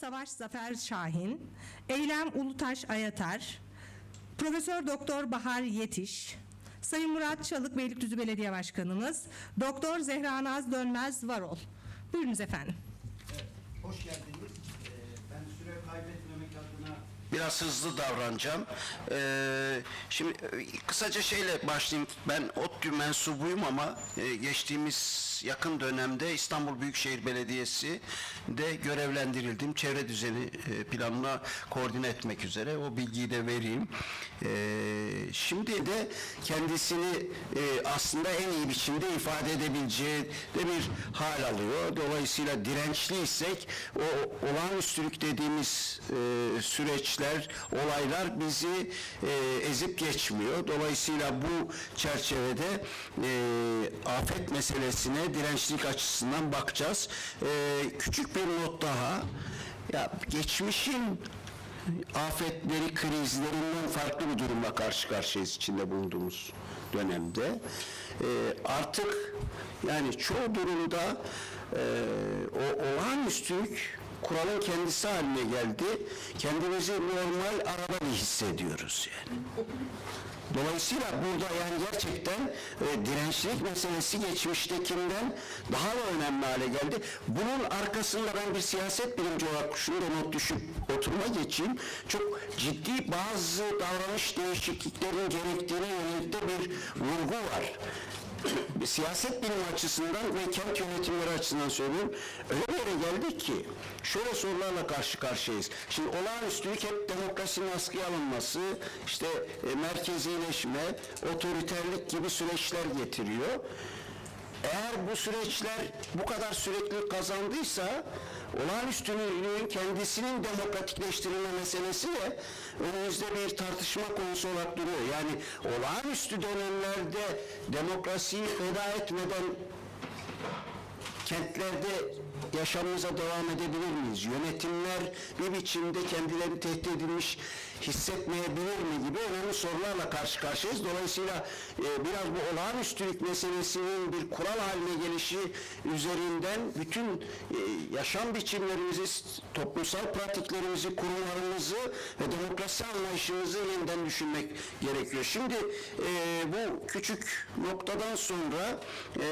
Savaş Zafer Şahin, Eylem Ulutaş Ayatar, Profesör Doktor Bahar Yetiş, Sayın Murat Çalık Beylikdüzü Belediye Başkanımız, Doktor Zehra Naz Dönmez Varol. Buyurunuz efendim. Hoş geldiniz. Ee, Ben süre kaybetmemek adına Biraz hızlı davranacağım. Ee, şimdi e, kısaca şeyle başlayayım. Ben ODTÜ mensubuyum ama e, geçtiğimiz yakın dönemde İstanbul Büyükşehir Belediyesi de görevlendirildim. Çevre düzeni e, planına koordine etmek üzere. O bilgiyi de vereyim. Ee, şimdi de kendisini e, aslında en iyi biçimde ifade edebileceği de bir hal alıyor. Dolayısıyla dirençliysek o olağanüstülük dediğimiz e, süreçler, olaylar bizi e, ezip geçmiyor. Dolayısıyla bu çerçevede e, afet meselesine dirençlik açısından bakacağız. E, küçük bir not daha. Ya geçmişin afetleri, krizlerinden farklı bir durumla karşı karşıyayız içinde bulunduğumuz dönemde. Ee, artık yani çoğu durumda e, o olağanüstülük kuralın kendisi haline geldi. Kendimizi normal araba gibi hissediyoruz yani. Dolayısıyla burada yani gerçekten e, dirençlilik meselesi geçmiştekinden daha da önemli hale geldi. Bunun arkasında ben bir siyaset bilimci olarak şunu da not düşüp oturuma geçeyim. Çok ciddi bazı davranış değişikliklerinin gerektiğine yönelik de bir vurgu var. Siyaset bilimi açısından ve kent yönetimleri açısından söylüyorum. Öyle bir yere geldik ki şöyle sorularla karşı karşıyayız. Şimdi olağanüstülük hep demokrasinin askıya alınması, işte e, merkezileşme, otoriterlik gibi süreçler getiriyor. Eğer bu süreçler bu kadar sürekli kazandıysa olağanüstülüğün kendisinin demokratikleştirilme meselesi de önümüzde bir tartışma konusu olarak duruyor. Yani olağanüstü dönemlerde demokrasiyi feda etmeden kentlerde yaşamımıza devam edebilir miyiz? Yönetimler bir biçimde kendilerini tehdit edilmiş hissetmeyebilir mi gibi önemli sorularla karşı karşıyayız. Dolayısıyla e, biraz bu olağanüstülük meselesinin bir kural haline gelişi üzerinden bütün e, yaşam biçimlerimizi, toplumsal pratiklerimizi, kurumlarımızı ve demokrasi anlayışımızı yeniden düşünmek gerekiyor. Şimdi e, bu küçük noktadan sonra e,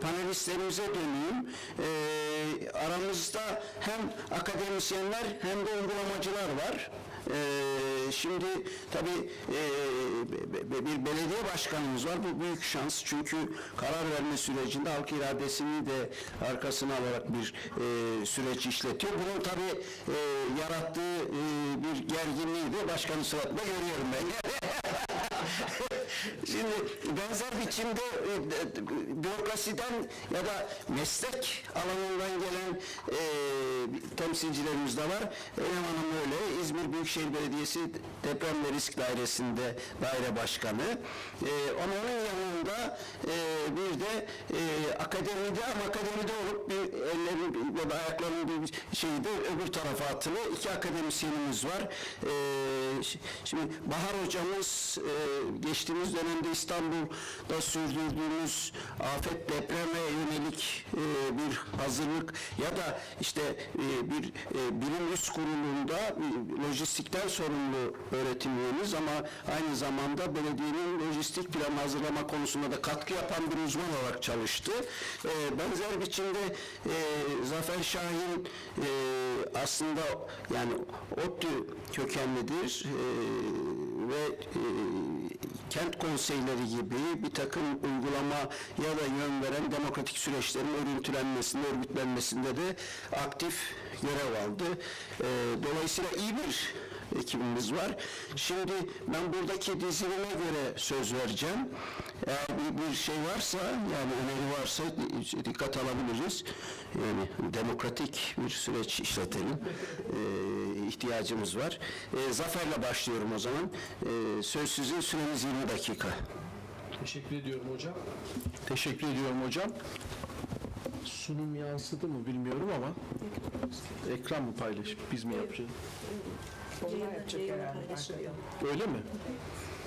panelistlerimize döneyim. E, aramızda hem akademisyenler hem de uygulamacılar var. Ee, şimdi tabii e, bir belediye başkanımız var. Bu büyük şans çünkü karar verme sürecinde halk iradesini de arkasına alarak bir e, süreç işletiyor. Bunun tabii e, yarattığı e, bir gerginliği de başkanın suratında görüyorum ben. Şimdi benzer biçimde e, bürokrasiden ya da meslek alanından gelen e, temsilcilerimiz de var. Eylem Hanım öyle. İzmir Büyükşehir Belediyesi Deprem ve Risk Dairesi'nde daire başkanı. E, onun yanında e, bir de e, akademide ama akademide olup bir ellerin ya da ayaklarının bir şeyi öbür tarafa atılı iki akademisyenimiz var. E, şimdi Bahar hocamız e, geçtiğimiz dönemde İstanbul'da sürdürdüğümüz afet depreme yönelik e, bir hazırlık ya da işte e, bir e, bilim üst kurulunda e, lojistikten sorumlu öğretim üyemiz ama aynı zamanda belediyenin lojistik planı hazırlama konusunda da katkı yapan bir uzman olarak çalıştı. E, benzer biçimde e, Zafer Şahin e, aslında yani ODTÜ kökenlidir e, ve e, kent konseyleri gibi bir takım uygulama ya da yön veren demokratik süreçlerin örüntülenmesinde, örgütlenmesinde de aktif görev aldı. E, dolayısıyla iyi bir ekibimiz var. Şimdi ben buradaki dizilime göre söz vereceğim. Eğer bir, bir şey varsa yani öneri varsa di- dikkat alabiliriz. Yani demokratik bir süreç işletelim. Ee, ihtiyacımız var. Ee, Zafer'le başlıyorum o zaman. Ee, söz sizin süreniz 20 dakika. Teşekkür ediyorum hocam. Teşekkür ediyorum hocam. Sunum yansıdı mı bilmiyorum ama ekran mı paylaş biz mi yapacağız? Öyle mi?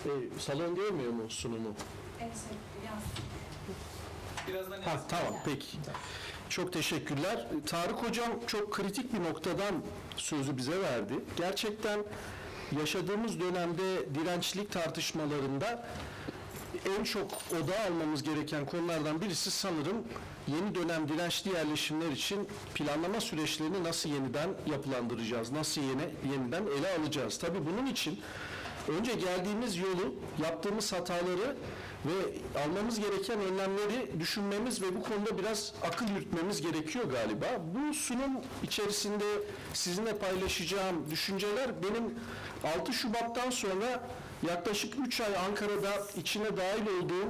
E, salon görmüyor mu sunumu? Evet, yansıdı. Birazdan Ha, tamam peki. Çok teşekkürler. Tarık Hocam çok kritik bir noktadan sözü bize verdi. Gerçekten yaşadığımız dönemde dirençlik tartışmalarında en çok odağa almamız gereken konulardan birisi sanırım yeni dönem dirençli yerleşimler için planlama süreçlerini nasıl yeniden yapılandıracağız, nasıl yeni, yeniden ele alacağız. Tabii bunun için önce geldiğimiz yolu, yaptığımız hataları ve almamız gereken önlemleri düşünmemiz ve bu konuda biraz akıl yürütmemiz gerekiyor galiba. Bu sunum içerisinde sizinle paylaşacağım düşünceler benim 6 Şubat'tan sonra yaklaşık 3 ay Ankara'da içine dahil olduğum